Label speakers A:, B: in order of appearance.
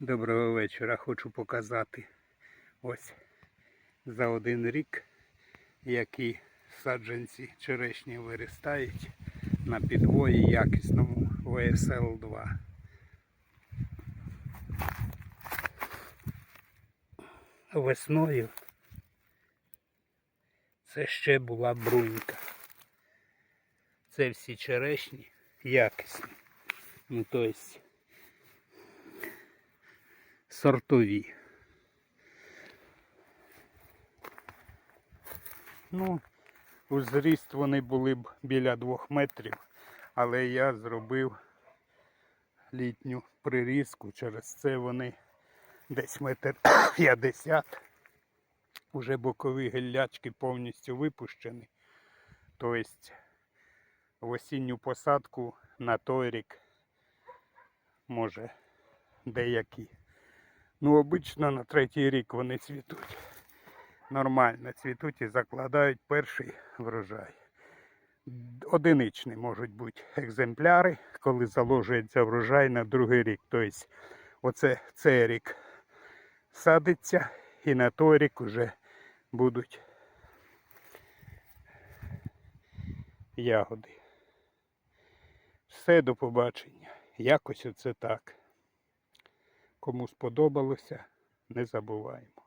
A: Доброго вечора. Хочу показати ось за один рік, які саджанці черешні виростають на підвої якісному ВСЛ-2. Весною це ще була брунька. Це всі черешні якісні. Ну, то есть сортові. Ну, у зріст вони були б біля двох метрів, але я зробив літню прирізку, через це вони десь метр 50. Уже бокові гіллячки повністю випущені. Тобто в осінню посадку на той рік може деякі. Ну, обично на третій рік вони цвітуть. Нормально цвітуть і закладають перший врожай. Одиничні можуть бути екземпляри, коли заложується врожай на другий рік. Тобто, оце цей рік садиться і на той рік вже будуть ягоди. Все, до побачення. Якось оце так. Кому сподобалося, не забуваємо.